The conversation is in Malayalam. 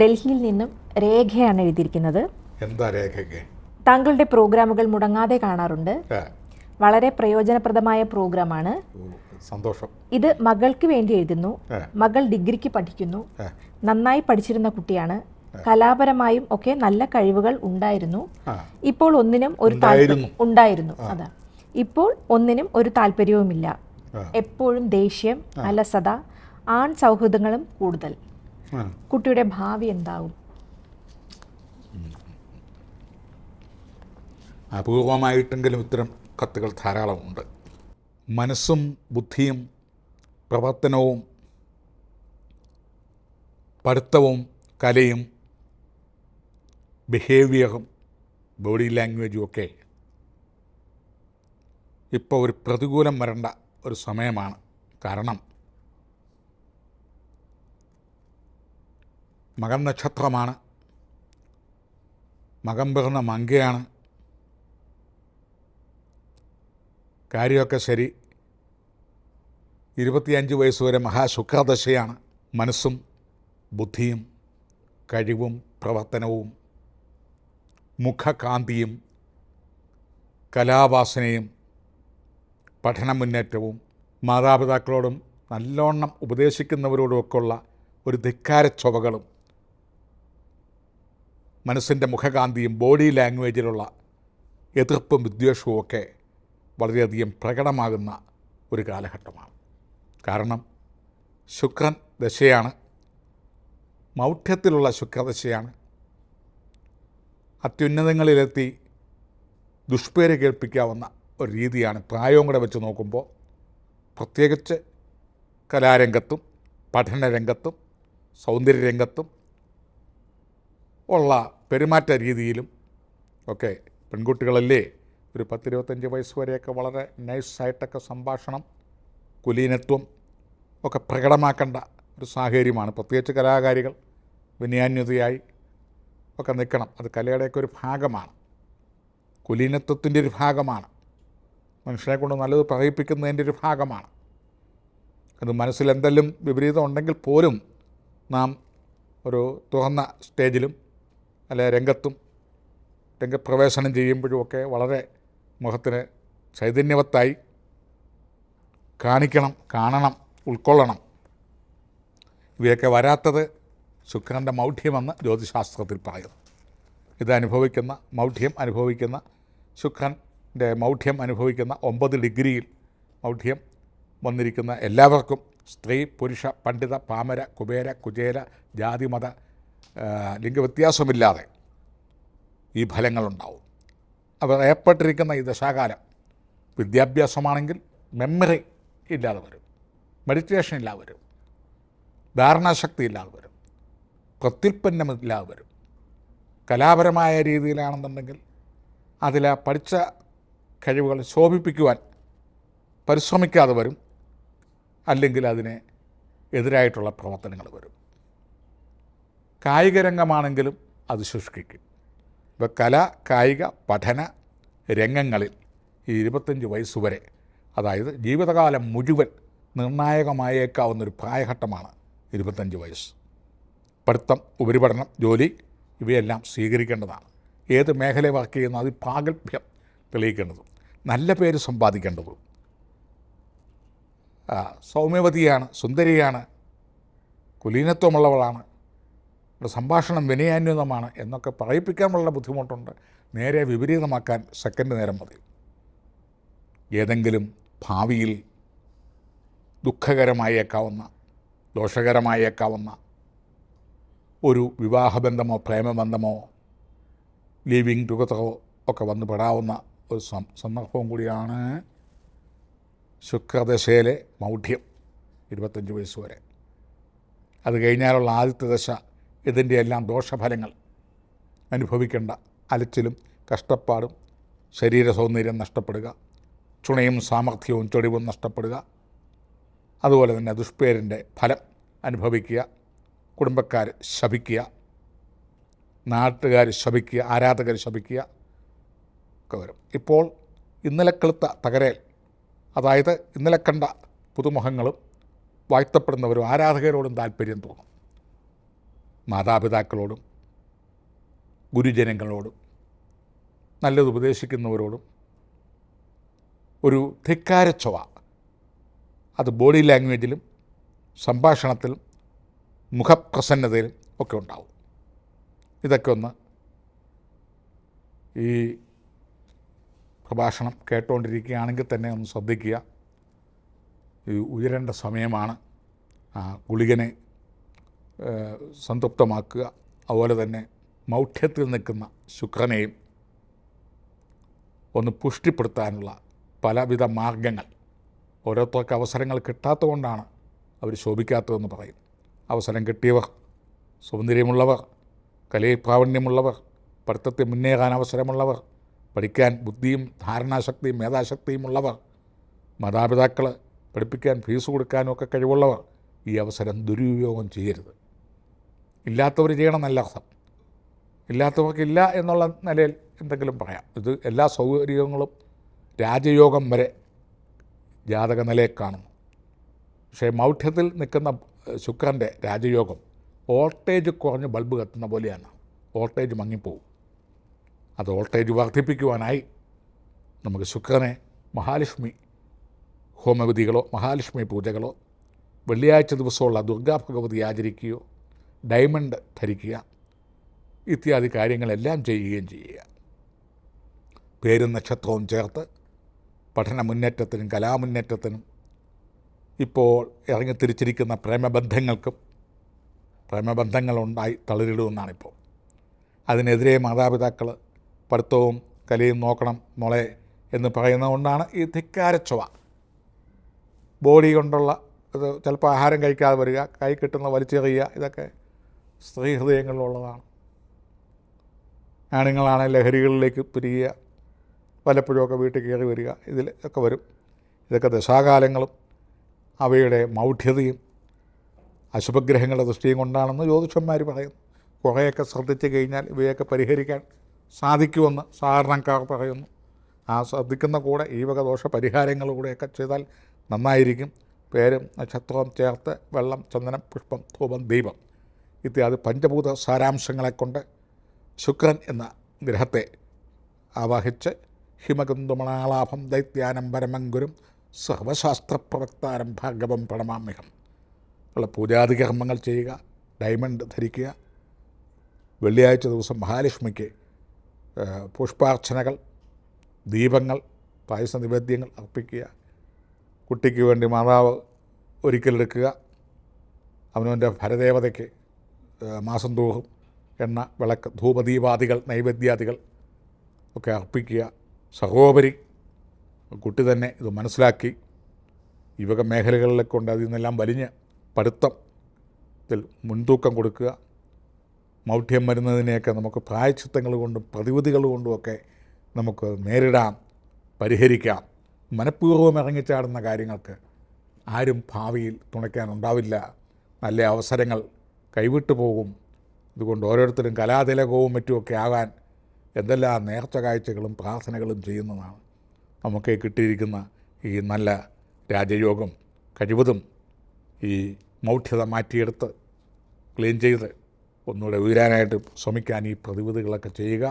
ഡൽഹിയിൽ നിന്നും രേഖയാണ് എഴുതിയിരിക്കുന്നത്. എന്താ രേഖയ്ക്ക്? താങ്കളുടെ പ്രോഗ്രാമുകൾ മുടങ്ങാതെ കാണാറുണ്ട്. വളരെ പ്രയോജനപ്രദമായ പ്രോഗ്രാമാണ്. സന്തോഷം. ഇത് മകൾക്ക് വേണ്ടി എഴുതുന്നു. മകൾ ഡിഗ്രിക്ക് പഠിക്കുന്നു. നന്നായി പഠിച്ചിരുന്ന കുട്ടിയാണ്. കലാപരമായും ഒക്കെ നല്ല കഴിവുകൾ ഉണ്ടായിരുന്നു. ഇപ്പോൾ ഒന്നിനും ഒരു ഉണ്ടായിരുന്നു. അതാ. ഇപ്പോൾ ഒന്നിനും ഒരു താല്പര്യവുമില്ല. എപ്പോഴും ദേഷ്യം അലസത ആൺ സൗഹൃദങ്ങളും കൂടുതൽ. കുട്ടിയുടെ ഭാവി എന്താവും? അപൂർവമായിട്ടെങ്കിലും ഇത്തരം കത്തുകൾ ധാരാളമുണ്ട്. മനസ്സും ബുദ്ധിയും പ്രവർത്തനവും പഠിത്തവും കലയും ബിഹേവിയറും ബോഡി ലാംഗ്വേജും ഒക്കെ ഇപ്പോൾ ഒരു പ്രതികൂലം വരേണ്ട ഒരു സമയമാണ്. കാരണം മകൻ നക്ഷത്രമാണ്. മകൻ പിറന്ന മങ്കയാണ്. കാര്യമൊക്കെ ശരി. ഇരുപത്തിയഞ്ച് വയസ്സ് വരെ മഹാശുക്രദശയാണ്. മനസ്സും ബുദ്ധിയും കഴിവും പ്രവർത്തനവും മുഖകാന്തിയും കലാവാസനയും പഠന മുന്നേറ്റവും മാതാപിതാക്കളോടും നല്ലോണം ഉപദേശിക്കുന്നവരോടുമൊക്കെയുള്ള ഒരു ധിക്കാര ചൊവകളും മനസ്സിന്റെ മുഖകാന്തിയും ബോഡി ലാംഗ്വേജിലുള്ള എതിർപ്പും വിദ്വേഷവും ഒക്കെ വളരെയധികം പ്രകടമാകുന്ന ഒരു കാലഘട്ടമാണ്. കാരണം ശുക്രൻ ദശയാണ്. മൗഢ്യത്തിലുള്ള ശുക്രദശയാണ് അത്യുന്നതങ്ങളിലെത്തി ദുഷ്പേര് കേൾപ്പിക്കാവുന്ന ഒരു രീതിയാണ് പ്രായവും കൂടെ വെച്ച് നോക്കുമ്പോൾ. പ്രത്യേകിച്ച് കലാരംഗത്തും പഠനരംഗത്തും സൗന്ദര്യരംഗത്തും ഉള്ള പെരുമാറ്റ രീതിയിലും ഒക്കെ പെൺകുട്ടികളല്ലേ? ഒരു പത്തിരുപത്തഞ്ച് വയസ്സ് വരെയൊക്കെ വളരെ നൈസായിട്ടൊക്കെ സംഭാഷണം കുലീനത്വം ഒക്കെ പ്രകടമാക്കേണ്ട ഒരു സാഹചര്യമാണ്. പ്രത്യേകിച്ച് കലാകാരികൾ വിനയാന്യതയായി ഒക്കെ നിൽക്കണം. അത് കലയുടെയൊക്കെ ഒരു ഭാഗമാണ്. കുലീനത്വത്തിന്റെ ഒരു ഭാഗമാണ്. മനുഷ്യനെ കൊണ്ട് നല്ലത് പറയിപ്പിക്കുന്നതിന്റെ ഒരു ഭാഗമാണ്. അത് മനസ്സിൽ വിപരീതം ഉണ്ടെങ്കിൽ പോലും നാം ഒരു തുറന്ന സ്റ്റേജിലും അല്ലെ രംഗത്തും രംഗപ്രവേശനം ചെയ്യുമ്പോഴുമൊക്കെ വളരെ മുഖത്തിന് ചൈതന്യവത്തായി കാണിക്കണം കാണണം ഉൾക്കൊള്ളണം. ഇവയൊക്കെ വരാത്തത് ശുക്രന്റെ മൗഢ്യമെന്ന് ജ്യോതിശാസ്ത്രത്തിൽ പറയുന്നു. ഇത് അനുഭവിക്കുന്ന മൗഢ്യം അനുഭവിക്കുന്ന ശുക്രന്റെ മൗഢ്യം അനുഭവിക്കുന്ന ഒമ്പത് ഡിഗ്രിയിൽ മൗഢ്യം വന്നിരിക്കുന്ന എല്ലാവർക്കും സ്ത്രീ പുരുഷ പണ്ഡിത പാമര കുബേര കുചേര ജാതിമത ലിംഗവ്യത്യാസമില്ലാതെ ഈ ഫലങ്ങളുണ്ടാവും. അവർ ഏർപ്പെട്ടിരിക്കുന്ന ഈ ദശാകാലം വിദ്യാഭ്യാസമാണെങ്കിൽ മെമ്മറി ഇല്ലാതെ വരും. മെഡിറ്റേഷൻ ഇല്ലാതെ വരും. ധാരണാശക്തി ഇല്ലാതെ വരും പ്രത്യുൽപ്പന്നമില്ലാതെ വരും. കലാപരമായ രീതിയിലാണെന്നുണ്ടെങ്കിൽ അതിൽ പഠിച്ച കഴിവുകൾ ശോഭിപ്പിക്കുവാൻ പരിശ്രമിക്കാതെ വരും. അല്ലെങ്കിൽ അതിന് എതിരായിട്ടുള്ള പ്രവർത്തനങ്ങൾ വരും. കായിക രംഗമാണെങ്കിലും അത് ശുഷ്കിക്കും ഇപ്പോൾ കല കായിക പഠന രംഗങ്ങളിൽ ഈ ഇരുപത്തഞ്ച് വയസ്സ് വരെ അതായത് ജീവിതകാലം മുഴുവൻ നിർണായകമായേക്കാവുന്ന ഒരു പ്രായഘട്ടമാണ് ഇരുപത്തഞ്ച് വയസ്സ്. പഠിത്തം ഉപരിപഠനം ജോലി ഇവയെല്ലാം സ്വീകരിക്കേണ്ടതാണ്. ഏത് മേഖല വർക്ക് ചെയ്യുന്ന അതിൽ പ്രാഗൽഭ്യം തെളിയിക്കേണ്ടതും നല്ല പേര് സമ്പാദിക്കേണ്ടതും. സൗമ്യവതിയാണ് സുന്ദരിയാണ് കുലീനത്വമുള്ളവളാണ് ഇവിടെ സംഭാഷണം വിനയാന്വിതമാണ് എന്നൊക്കെ പറയിപ്പിക്കാനുള്ള ബുദ്ധിമുട്ടുണ്ട്. നേരെ വിപരീതമാക്കാൻ സെക്കൻഡ് നേരം മതി. ഏതെങ്കിലും ഭാവിയിൽ ദുഃഖകരമായേക്കാവുന്ന ദോഷകരമായേക്കാവുന്ന ഒരു വിവാഹബന്ധമോ പ്രേമബന്ധമോ ലിവിങ് ടുഗതറോ ഒക്കെ വന്ന് പെടാവുന്ന ഒരു സന്ദർഭവും കൂടിയാണ് ശുക്രദശയിലെ മൗഢ്യം ഇരുപത്തഞ്ച് വയസ്സ് വരെ. അത് കഴിഞ്ഞാലുള്ള ആദ്യത്തെ ദശ ഇതിന്റെ എല്ലാം ദോഷഫലങ്ങൾ അനുഭവിക്കേണ്ട അലച്ചിലും കഷ്ടപ്പാടും ശരീര സൗന്ദര്യം നഷ്ടപ്പെടുക ചുണയും സാമർഥ്യവും ചൊടിവും നഷ്ടപ്പെടുക അതുപോലെ തന്നെ ദുഷ്പേരിന്റെ ഫലം അനുഭവിക്കുക കുടുംബക്കാർ ശപിക്കുക നാട്ടുകാർ ശപിക്കുക ആരാധകർ ശപിക്കുക ഒക്കെ വരും. ഇപ്പോൾ ഇന്നലെ കെളുത്ത തകരേൽ അതായത് ഇന്നലെ കണ്ട പുതുമുഖങ്ങളും വാഴ്ത്തപ്പെടുന്നവരും ആരാധകരോടും താല്പര്യം തോന്നും. മാതാപിതാക്കളോടും ഗുരുജനങ്ങളോടും നല്ലത് ഉപദേശിക്കുന്നവരോടും ഒരു ധിക്കാരച്ചൊവ അത് ബോഡി ലാംഗ്വേജിലും സംഭാഷണത്തിലും മുഖപ്രസന്നതയിലും ഒക്കെ ഉണ്ടാവും. ഇതൊക്കെ ഒന്ന് ഈ പ്രഭാഷണം കേട്ടുകൊണ്ടിരിക്കുകയാണെങ്കിൽ തന്നെ ഒന്ന് ശ്രദ്ധിക്കുക. ഈ ഉയരേണ്ട സമയമാണ് ആ ഗുളികനെ സംതൃപ്തമാക്കുക. അതുപോലെ തന്നെ മൗഢ്യത്തിൽ നിൽക്കുന്ന ശുക്രനെയും ഒന്ന് പുഷ്ടിപ്പെടുത്താനുള്ള പലവിധ മാർഗങ്ങൾ ഓരോരുത്തർക്ക് അവസരങ്ങൾ കിട്ടാത്തതുകൊണ്ടാണ് അവർ ശോഭിക്കാത്തതെന്ന് പറയും. അവസരം കിട്ടിയവർ സൗന്ദര്യമുള്ളവർ കലയിൽ പ്രാവീണ്യമുള്ളവർ പഠിത്തത്തിൽ മുന്നേറാൻ അവസരമുള്ളവർ പഠിക്കാൻ ബുദ്ധിയും ധാരണാശക്തിയും മേധാശക്തിയും ഉള്ളവർ മാതാപിതാക്കൾ പഠിപ്പിക്കാൻ ഫീസ് കൊടുക്കാനും ഒക്കെ കഴിവുള്ളവർ ഈ അവസരം ദുരുപയോഗം ചെയ്യരുത്. ഇല്ലാത്തവർ ചെയ്യണമെന്നല്ല അർത്ഥം. ഇല്ലാത്തവർക്കില്ല എന്നുള്ള നിലയിൽ എന്തെങ്കിലും പറയാം. ഇത് എല്ലാ സൗകര്യങ്ങളും രാജയോഗം വരെ ജാതക നിലയെ കാണുന്നു. പക്ഷേ മൗഢ്യത്തിൽ നിൽക്കുന്ന ശുക്രന്റെ രാജയോഗം വോൾട്ടേജ് കുറഞ്ഞ് ബൾബ് കത്തുന്ന പോലെയാണ്. വോൾട്ടേജ് മങ്ങിപ്പോവും. അത് വോൾട്ടേജ് വർദ്ധിപ്പിക്കുവാനായി നമുക്ക് ശുക്രനെ മഹാലക്ഷ്മി ഹോമവിധികളോ മഹാലക്ഷ്മി പൂജകളോ വെള്ളിയാഴ്ച ദിവസമുള്ള ദുർഗാ ഭഗവതി ആചരിക്കുകയോ ഡയമണ്ട് ധരിക്കുക ഇത്യാദി കാര്യങ്ങളെല്ലാം ചെയ്യുകയും ചെയ്യുക. പേരും നക്ഷത്രവും ചേർത്ത് പഠന മുന്നേറ്റത്തിനും കലാമുന്നേറ്റത്തിനും ഇപ്പോൾ ഇറങ്ങിത്തിരിച്ചിരിക്കുന്ന പ്രേമബന്ധങ്ങൾക്കും പ്രേമബന്ധങ്ങളുണ്ടായി തളരിടുമെന്നാണിപ്പോൾ. അതിനെതിരെ മാതാപിതാക്കൾ പഠിത്തവും കലയും നോക്കണം മോളെ എന്ന് പറയുന്നതുകൊണ്ടാണ് ഈ ധിക്കാരച്ചുവ. ബോഡി കൊണ്ടുള്ള ചിലപ്പോൾ ആഹാരം കഴിക്കാതെ വരിക കൈ കിട്ടുന്ന വലിച്ചെറിയുക ഇതൊക്കെ സ്ത്രീ ഹൃദയങ്ങളിലുള്ളതാണ് ആണുങ്ങളാണ് ലഹരികളിലേക്ക് പിരിയുക വല്ലപ്പോഴുമൊക്കെ വീട്ടിൽ കയറി വരിക ഇതിൽ ഒക്കെ വരും. ഇതൊക്കെ ദശാകാലങ്ങളും അവയുടെ മൗഢ്യതയും അശുഭഗ്രഹങ്ങളുടെ ദൃഷ്ടിയും കൊണ്ടാണെന്ന് ജ്യോതിഷന്മാർ പറയുന്നു. കുറേയൊക്കെ ശ്രദ്ധിച്ചു കഴിഞ്ഞാൽ ഇവയൊക്കെ പരിഹരിക്കാൻ സാധിക്കുമെന്ന് സാധാരണക്കാർ പറയുന്നു. ആ ശ്രദ്ധിക്കുന്ന കൂടെ ഈ വക ദോഷ പരിഹാരങ്ങൾ കൂടെയൊക്കെ ചെയ്താൽ നന്നായിരിക്കും. പേരും നക്ഷത്രവും ചേർത്ത് വെള്ളം ചന്ദനം പുഷ്പം ധൂപം ദീപം. ഇത്യാദി പഞ്ചഭൂത സാരാംശങ്ങളെ കൊണ്ട് ശുക്രൻ എന്ന ഗ്രഹത്തെ ആവാഹിച്ച് ഹിമകുന്തുമണാലാഭം ദൈത്യാനം പരമങ്കുരും സർവശാസ്ത്രപ്രവക്താരം ഭാഗവം പ്രണമാമ്യഹം. ഉള്ള പൂജാതി കർമ്മങ്ങൾ ചെയ്യുക ഡയമണ്ട് ധരിക്കുക വെള്ളിയാഴ്ച ദിവസം മഹാലക്ഷ്മിക്ക് പുഷ്പാർച്ചനകൾ ദീപങ്ങൾ പായസ നിവേദ്യങ്ങൾ അർപ്പിക്കുക കുട്ടിക്ക് വേണ്ടി മാതാവ് ഒരിക്കലെടുക്കുക അവനവന്റെ ഭരദേവതയ്ക്ക് മാസം തോറും എണ്ണ വിളക്ക് ധൂപദീപാദികൾ നൈവേദ്യാദികൾ ഒക്കെ അർപ്പിക്കുക. സഹോപരി കുട്ടി തന്നെ ഇത് മനസ്സിലാക്കി. യുവക വക മേഖലകളിലൊക്കെ കൊണ്ട് അതിൽ നിന്നെല്ലാം വലിഞ്ഞ് പഠിത്തം ഇതിൽ മുൻതൂക്കം കൊടുക്കുക. മൗഢ്യം വരുന്നതിനെയൊക്കെ നമുക്ക് പ്രായച്ചിത്തങ്ങൾ കൊണ്ടും പ്രതിവിധികൾ കൊണ്ടുമൊക്കെ നമുക്ക് നേരിടാം പരിഹരിക്കാം. മനഃപൂർവം ഇറങ്ങിച്ചാടുന്ന കാര്യങ്ങൾക്ക് ആരും ഭാവിയിൽ തുണയ്ക്കാനുണ്ടാവില്ല നല്ല അവസരങ്ങൾ കൈവിട്ടു പോകും. അതുകൊണ്ട് ഓരോരുത്തരും കലാതിലകവും മറ്റുമൊക്കെ ആകാൻ എന്തെല്ലാം നേർച്ച കാഴ്ചകളും പ്രാർത്ഥനകളും ചെയ്യുന്നതാണ്. നമുക്ക് കിട്ടിയിരിക്കുന്ന ഈ നല്ല രാജയോഗം കഴിവതും ഈ മൗഢ്യത മാറ്റിയെടുത്ത് ക്ലീൻ ചെയ്ത് ഒന്നുകൂടെ ഉയരാനായിട്ട് ശ്രമിക്കാൻ ഈ പ്രതിവിധികളൊക്കെ ചെയ്യുക.